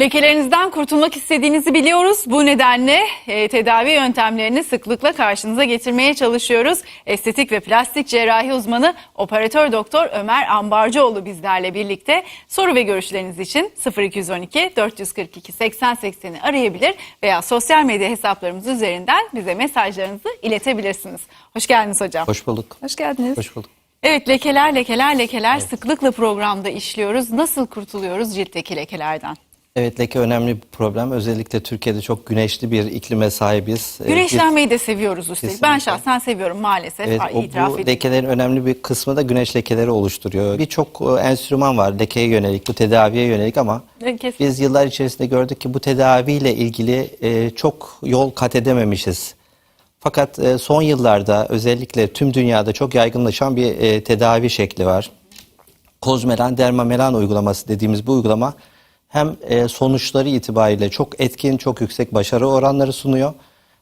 Lekelerinizden kurtulmak istediğinizi biliyoruz. Bu nedenle e, tedavi yöntemlerini sıklıkla karşınıza getirmeye çalışıyoruz. Estetik ve plastik cerrahi uzmanı operatör doktor Ömer Ambarcıoğlu bizlerle birlikte. Soru ve görüşleriniz için 0212 442 80 80'i arayabilir veya sosyal medya hesaplarımız üzerinden bize mesajlarınızı iletebilirsiniz. Hoş geldiniz hocam. Hoş bulduk. Hoş geldiniz. Hoş bulduk. Evet lekeler lekeler lekeler sıklıkla programda işliyoruz. Nasıl kurtuluyoruz ciltteki lekelerden? Evet leke önemli bir problem. Özellikle Türkiye'de çok güneşli bir iklime sahibiz. Ee, Güneşlenmeyi de seviyoruz üstelik. Ben Kesinlikle. şahsen seviyorum maalesef. Evet, Ay, o, itiraf bu edeyim. lekelerin önemli bir kısmı da güneş lekeleri oluşturuyor. Birçok e, enstrüman var lekeye yönelik, bu tedaviye yönelik ama Evet, kesin. biz yıllar içerisinde gördük ki bu tedaviyle ilgili e, çok yol kat edememişiz. Fakat e, son yıllarda özellikle tüm dünyada çok yaygınlaşan bir e, tedavi şekli var. Kozmelan, dermamelan uygulaması dediğimiz bu uygulama hem e, sonuçları itibariyle çok etkin, çok yüksek başarı oranları sunuyor.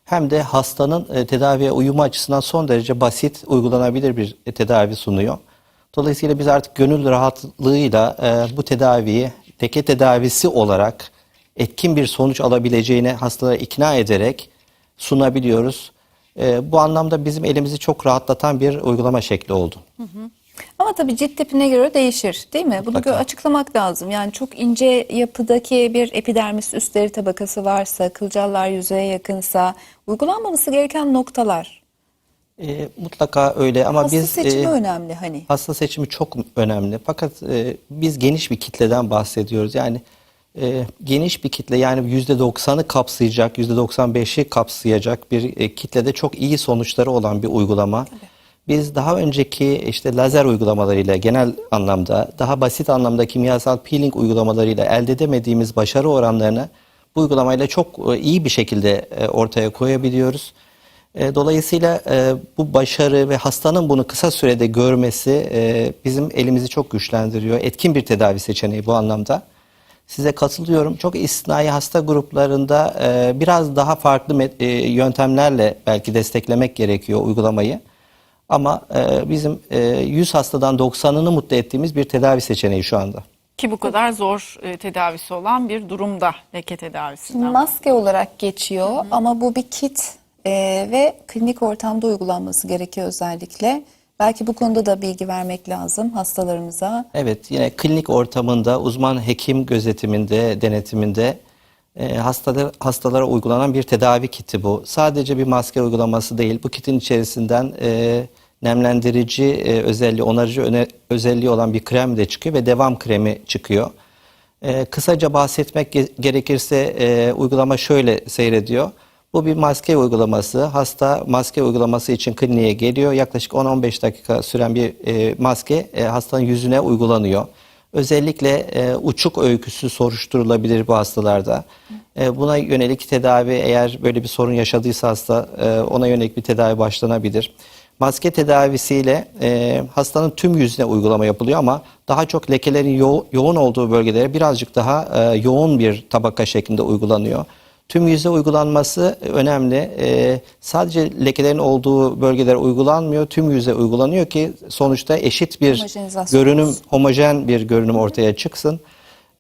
Hem de hastanın e, tedaviye uyumu açısından son derece basit, uygulanabilir bir tedavi sunuyor. Dolayısıyla biz artık gönül rahatlığıyla e, bu tedaviyi leke tedavisi olarak etkin bir sonuç alabileceğine hastalara ikna ederek sunabiliyoruz. Bu anlamda bizim elimizi çok rahatlatan bir uygulama şekli oldu. Ama tabii cilt tipine göre değişir değil mi? Bunu Mutlaka. açıklamak lazım. Yani çok ince yapıdaki bir epidermis üst deri tabakası varsa, kılcallar yüzeye yakınsa uygulanmaması gereken noktalar. E, mutlaka öyle ama Hasta biz seçimi e, önemli hani. hasta seçimi çok önemli. Fakat e, biz geniş bir kitleden bahsediyoruz. Yani e, geniş bir kitle yani %90'ı kapsayacak, %95'i kapsayacak bir e, kitlede çok iyi sonuçları olan bir uygulama. Biz daha önceki işte lazer uygulamalarıyla genel anlamda daha basit anlamda kimyasal peeling uygulamalarıyla elde edemediğimiz başarı oranlarını bu uygulamayla çok e, iyi bir şekilde e, ortaya koyabiliyoruz. E, Dolayısıyla bu başarı ve hastanın bunu kısa sürede görmesi bizim elimizi çok güçlendiriyor. Etkin bir tedavi seçeneği bu anlamda. Size katılıyorum. Çok istisnai hasta gruplarında biraz daha farklı yöntemlerle belki desteklemek gerekiyor uygulamayı. Ama e, bizim e, 100 hastadan 90'ını mutlu ettiğimiz bir tedavi seçeneği şu anda. Ki bu kadar zor e, tedavisi olan bir durumda leke tedavisinden. Maske olarak geçiyor ama bu bir kit e, ve klinik ortamda uygulanması gerekiyor özellikle. Belki bu konuda da bilgi vermek lazım hastalarımıza. Evet, yine klinik ortamında uzman hekim gözetiminde, denetiminde e, hastalar, hastalara uygulanan bir tedavi kiti bu. Sadece bir maske uygulaması değil, bu kitin içerisinden e, nemlendirici e, özelliği, onarıcı öne- özelliği olan bir krem de çıkıyor ve devam kremi çıkıyor. E, kısaca bahsetmek ge- gerekirse e, uygulama şöyle seyrediyor. Bu bir maske uygulaması. Hasta maske uygulaması için kliniğe geliyor. Yaklaşık 10-15 dakika süren bir e, maske e, hastanın yüzüne uygulanıyor. Özellikle e, uçuk öyküsü soruşturulabilir bu hastalarda. E, buna yönelik tedavi eğer böyle bir sorun yaşadıysa hasta e, ona yönelik bir tedavi başlanabilir. Maske tedavisiyle e, hastanın tüm yüzüne uygulama yapılıyor ama daha çok lekelerin yo- yoğun olduğu bölgelere birazcık daha e, yoğun bir tabaka şeklinde uygulanıyor. Tüm yüze uygulanması önemli. E, sadece lekelerin olduğu bölgelere uygulanmıyor, tüm yüze uygulanıyor ki sonuçta eşit bir görünüm, homojen bir görünüm ortaya çıksın.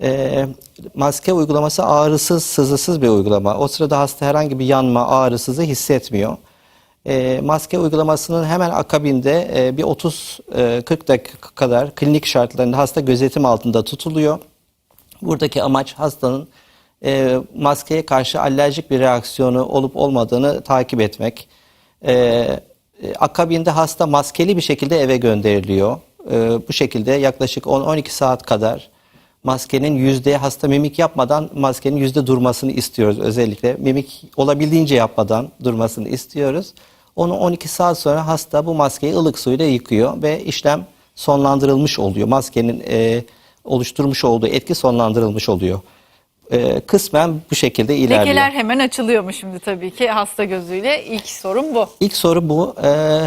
E, maske uygulaması ağrısız, sızısız bir uygulama. O sırada hasta herhangi bir yanma, ağrı, sızı hissetmiyor. E, maske uygulamasının hemen akabinde e, bir 30-40 dakika kadar klinik şartlarında hasta gözetim altında tutuluyor. Buradaki amaç hastanın e, maskeye karşı alerjik bir reaksiyonu olup olmadığını takip etmek. E, e, akabinde hasta maskeli bir şekilde eve gönderiliyor. E, bu şekilde yaklaşık 10-12 saat kadar maskenin yüzde hasta mimik yapmadan maskenin yüzde durmasını istiyoruz özellikle. Mimik olabildiğince yapmadan durmasını istiyoruz. Onu 12 saat sonra hasta bu maskeyi ılık suyla yıkıyor ve işlem sonlandırılmış oluyor. Maskenin e, oluşturmuş olduğu etki sonlandırılmış oluyor. E, kısmen bu şekilde ilerliyor. Lekeler hemen açılıyor mu şimdi tabii ki hasta gözüyle? İlk sorun bu. İlk soru bu.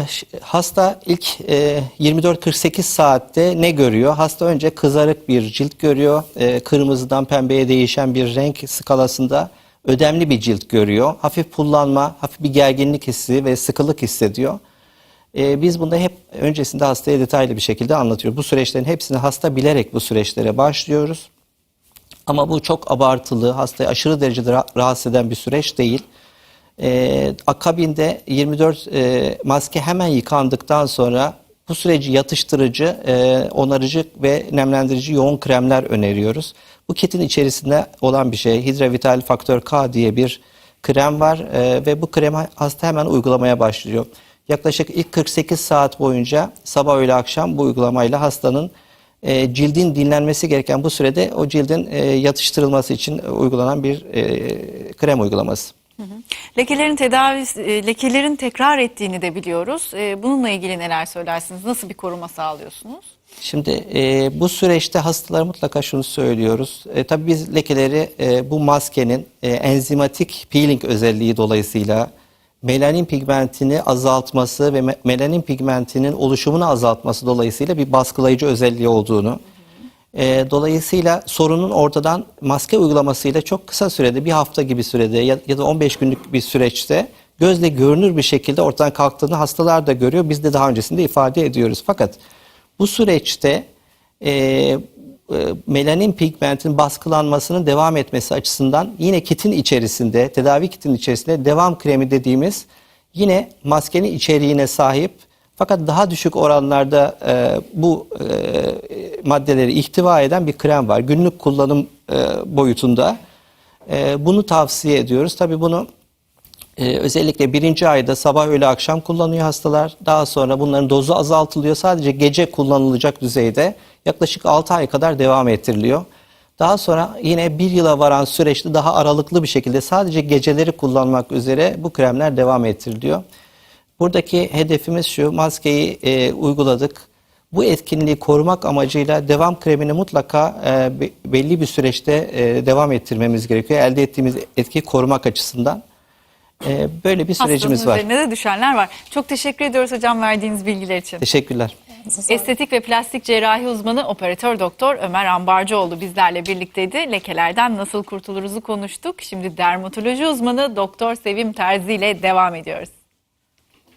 Ş- hasta ilk e, 24-48 saatte ne görüyor? Hasta önce kızarık bir cilt görüyor. Ee, kırmızıdan pembeye değişen bir renk skalasında ödemli bir cilt görüyor. Hafif pullanma, hafif bir gerginlik hissi ve sıkılık hissediyor. Ee, biz bunda hep öncesinde hastaya detaylı bir şekilde anlatıyoruz. Bu süreçlerin hepsini hasta bilerek bu süreçlere başlıyoruz. Ama bu çok abartılı, hastayı aşırı derecede ra- rahatsız eden bir süreç değil. Ee, akabinde 24 e, maske hemen yıkandıktan sonra bu süreci yatıştırıcı, e, onarıcı ve nemlendirici yoğun kremler öneriyoruz. Bu kitin içerisinde olan bir şey Hidravital Faktör K diye bir krem var e, ve bu kremi hasta hemen uygulamaya başlıyor. Yaklaşık ilk 48 saat boyunca sabah öğle akşam bu uygulamayla hastanın e, cildin dinlenmesi gereken bu sürede o cildin e, yatıştırılması için uygulanan bir e, krem uygulaması. Lekelerin tedavisi, e, lekelerin tekrar ettiğini de biliyoruz. E, Bununla ilgili neler söylersiniz? Nasıl bir koruma sağlıyorsunuz? Şimdi e, bu süreçte hastalara mutlaka şunu söylüyoruz. E, tabii biz lekeleri e, bu maskenin e, enzimatik peeling özelliği dolayısıyla melanin pigmentini azaltması ve me- melanin pigmentinin oluşumunu azaltması dolayısıyla bir baskılayıcı özelliği olduğunu, e, dolayısıyla sorunun ortadan maske uygulamasıyla çok kısa sürede bir hafta gibi sürede ya, ya da 15 günlük bir süreçte gözle görünür bir şekilde ortadan kalktığını hastalar da görüyor. Biz de daha öncesinde ifade ediyoruz. Fakat bu süreçte e, melanin pigmentin baskılanmasının devam etmesi açısından yine kitin içerisinde, tedavi kitin içerisinde devam kremi dediğimiz yine maskenin içeriğine sahip fakat daha düşük oranlarda e, bu e, maddeleri ihtiva eden bir krem var. Günlük kullanım e, boyutunda. E, bunu tavsiye ediyoruz. Tabii bunu ee, özellikle birinci ayda sabah öğle akşam kullanıyor hastalar. Daha sonra bunların dozu azaltılıyor. Sadece gece kullanılacak düzeyde yaklaşık 6 ay kadar devam ettiriliyor. Daha sonra yine bir yıla varan süreçte daha aralıklı bir şekilde sadece geceleri kullanmak üzere bu kremler devam ettiriliyor. Buradaki hedefimiz şu, maskeyi e, uyguladık. Bu etkinliği korumak amacıyla devam kremini mutlaka e, be- belli bir süreçte e, devam ettirmemiz gerekiyor. Elde ettiğimiz etkiyi korumak açısından. E, böyle bir sürecimiz var. üzerine de düşenler var. Çok teşekkür ediyoruz hocam verdiğiniz bilgiler için. Teşekkürler. Estetik ve plastik cerrahi uzmanı operatör doktor Ömer Ambarcıoğlu bizlerle birlikteydi. Lekelerden nasıl kurtuluruzu konuştuk. Şimdi dermatoloji uzmanı doktor Sevim Terzi ile devam ediyoruz.